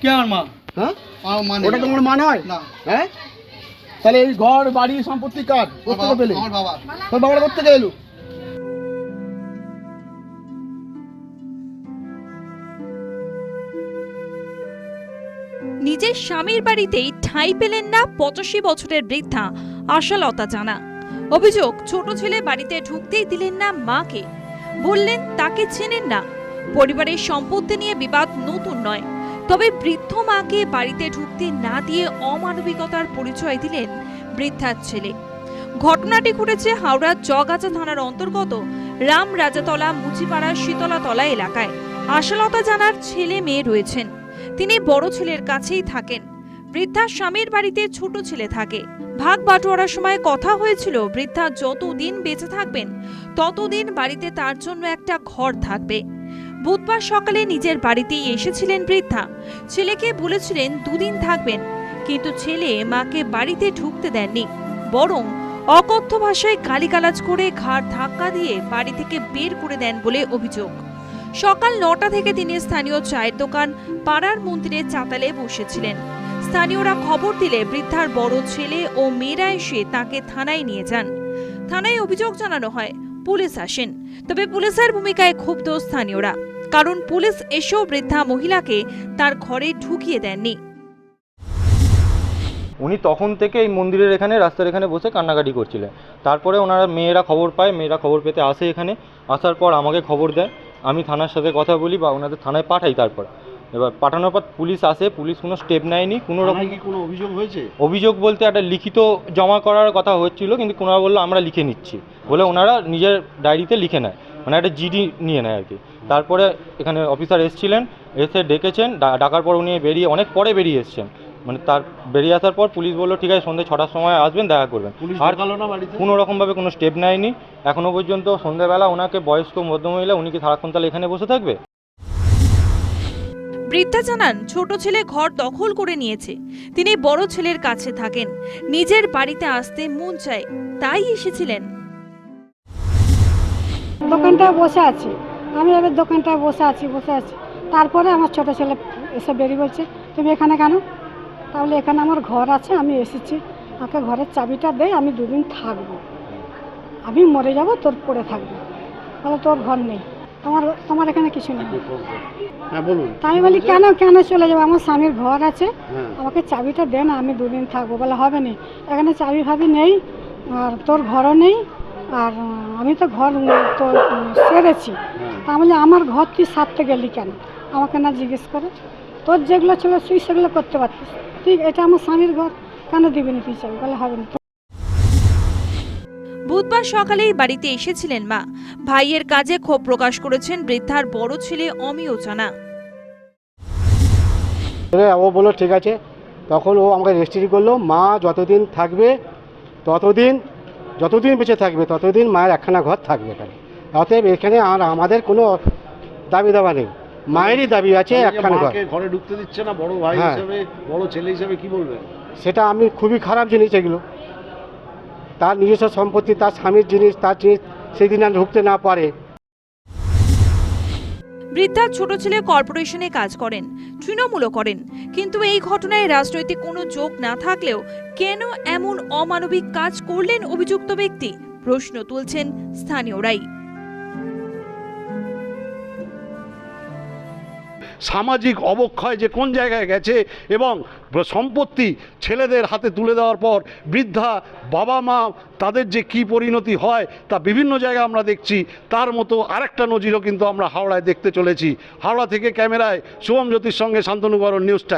কে আমার মা? হ্যাঁ? আমার মা নেই। ওটা তোমার মা নয়? না। হ্যাঁ? তাহলে এই ঘর বাড়ি সম্পত্তি কার? আমার কোথেকে বাবা- পেলে? আমার বাবা। তোর বাবাটা কোথেকে এলো? নিজের স্বামীর বাড়িতেই ঠাঁই পেলেন না পঁচাশি বছরের বৃদ্ধা আশালতা জানা। অভিযোগ ছোট ছেলে বাড়িতে ঢুকতেই দিলেন না মাকে। বললেন তাকে চেনেন না। পরিবারের সম্পত্তি নিয়ে বিবাদ নতুন নয়। তবে বৃদ্ধ মাকে বাড়িতে ঢুকতে না দিয়ে অমানবিকতার পরিচয় দিলেন বৃদ্ধার ছেলে। ঘটনাটি ঘটেছে হাওড়ার জগাছা থানার অন্তর্গত রাম রাজাতলা মুচিপাড়া শীতলাতলা এলাকায়। আশালতা জানার ছেলে মেয়ে রয়েছেন। তিনি বড় ছেলের কাছেই থাকেন। বৃদ্ধা স্বামীর বাড়িতে ছোট ছেলে থাকে। ভাগ বাটোয়ারার সময় কথা হয়েছিল, বৃদ্ধা যতদিন বেঁচে থাকবেন, ততদিন বাড়িতে তার জন্য একটা ঘর থাকবে। বুধবার সকালে নিজের বাড়িতেই এসেছিলেন বৃদ্ধা। ছেলেকে বলেছিলেন দুদিন থাকবেন, কিন্তু ছেলে মাকে বাড়িতে ঢুকতে দেননি, বরং অকথ্য ভাষায় গালিগালাজ করে ঘাড় ধাক্কা দিয়ে বাড়ি থেকে বের করে দেন বলে অভিযোগ। সকাল নটা থেকে তিনি স্থানীয় চায়ের দোকান পাড়ার মন্দিরের চাতালে বসেছিলেন। স্থানীয়রা খবর দিলে বৃদ্ধার বড় ছেলে ও মেয়েরা এসে তাকে থানায় নিয়ে যান। থানায় অভিযোগ জানানো হয় পুলিশ আসেন। তবে পুলিশের ভূমিকায় ক্ষুব্ধ স্থানীয়রা, কারণ পুলিশ এসেও বৃদ্ধা মহিলাকে তার ঘরে ঢুকিয়ে দেননি। উনি তখন থেকে এই মন্দিরের এখানে, রাস্তার এখানে বসে কান্নাকাটি করছিলেন। তারপরে ওনারা মেয়েরা খবর পায়, মেয়েরা খবর পেতে আসে এখানে। আসার পর আমাকে খবর দেয়, আমি থানার সাথে কথা বলি বা ওনাদের থানায় পাঠাই তারপর। এবার পাঠানোর পর পুলিশ আসে পুলিশ কোনো স্টেপ নেয়নি কোনো রকম কি কোনো অভিযোগ হয়েছে? অভিযোগ বলতে একটা লিখিত জমা করার কথা হচ্ছিল কিন্তু ওনারা বলল আমরা লিখে নিচ্ছি। বলে ওনারা নিজের ডায়েরিতে লিখে নেয় মানে একটা জিডি নিয়ে নেয় আর কি তারপরে এখানে অফিসার এসেছিলেন এসে ডেকেছেন ডাকার পর উনি বেরিয়ে অনেক পরে বেরিয়ে এসেছেন। মানে তার বেরিয়ে আসার পর পুলিশ বলল ঠিক আছে সন্ধ্যে ছটার সময় আসবেন দেখা করবেন। আর কোনো রকমভাবে কোনো স্টেপ নেয়নি। এখনও পর্যন্ত সন্ধ্যেবেলা ওনাকে বয়স্ক মধ্যমহিলা উনি কি সারাক্ষণ তাহলে এখানে বসে থাকবে? বৃদ্ধা জানান, ছোট ছেলে ঘর দখল করে নিয়েছে। তিনি বড় ছেলের কাছে থাকেন। নিজের বাড়িতে আসতে মন চায়, তাই এসেছিলেন। দোকানটায় বসে আছি। আমি এবার দোকানটায় বসে আছি বসে আছি। তারপরে আমার ছোট ছেলে এসে বেরিয়ে বলছে, তুমি এখানে কেন? তাহলে এখানে আমার ঘর আছে, আমি এসেছি। আমাকে ঘরের চাবিটা দে, আমি দুদিন থাকব। আমি মরে যাব, তোর পড়ে থাকব। তাহলে তোর ঘর নেই। তোমার তোমার এখানে কিছু নেই। হ্যাঁ বলুন। আমি বলি কেন কেন চলে যাব? আমার স্বামীর ঘর আছে। হ্যাঁ। আমাকে চাবিটা দে না আমি দুদিন থাকব। বলে হবে না। এখানে চাবি ফাবি নেই আর তোর ঘরও নেই আর আমি তো ঘর তো সেরেছি। হ্যাঁ। তা বলে আমার ঘর তুই সারতে গেলি কেন? আমাকে না জিজ্ঞেস করে। তোর যেগুলো ছিল তুই সেগুলো করতে পারতিস। তুই এটা আমার স্বামীর ঘর। কেন দিবি না তুই চাবি? বলে হবে না। সকালেই বাড়িতে এসেছিলেন মা। ভাইয়ের কাজে ক্ষোভ প্রকাশ করেছেন বৃদ্ধার বড় ছেলে অমিয় জানা ও বলল ঠিক আছে। তখন ও আমাকে রেজিস্ট্রি করল। মা যতদিন থাকবে ততদিন যতদিন বেঁচে থাকবে ততদিন মায়ের একখানা ঘর থাকবে এখানে। অতএব এখানে আর আমাদের কোনো দাবি দাবা নেই। মায়েরই দাবি আছে একখানা ঘর। ঘরে ঢুকতে দিচ্ছে না বড় ভাই হ্যাঁ। হিসেবে বড় ছেলে হিসেবে কি বলবেন? সেটা আমি খুবই খারাপ জিনিস এগুলো। তার নিজস্ব সম্পত্তি, তার স্বামীর জিনিস, তার জিনিস সেদিন আর ঢুকতে না পারে। বৃদ্ধার ছোট ছেলে কর্পোরেশনে কাজ করেন, তৃণমূলও করেন। কিন্তু এই ঘটনায় রাজনৈতিক কোনো যোগ না থাকলেও কেন এমন অমানবিক কাজ করলেন অভিযুক্ত ব্যক্তি? প্রশ্ন তুলছেন স্থানীয়রাই। সামাজিক অবক্ষয় যে কোন জায়গায় গেছে এবং সম্পত্তি ছেলেদের হাতে তুলে দেওয়ার পর বৃদ্ধা বাবা মা তাদের যে কি পরিণতি হয় তা বিভিন্ন জায়গায় আমরা দেখছি। তার মতো আরেকটা নজিরও কিন্তু আমরা হাওড়ায় দেখতে চলেছি। হাওড়া থেকে ক্যামেরায় শুভম জ্যোতির সঙ্গে শান্তনুকরণ নিউজ টাইম।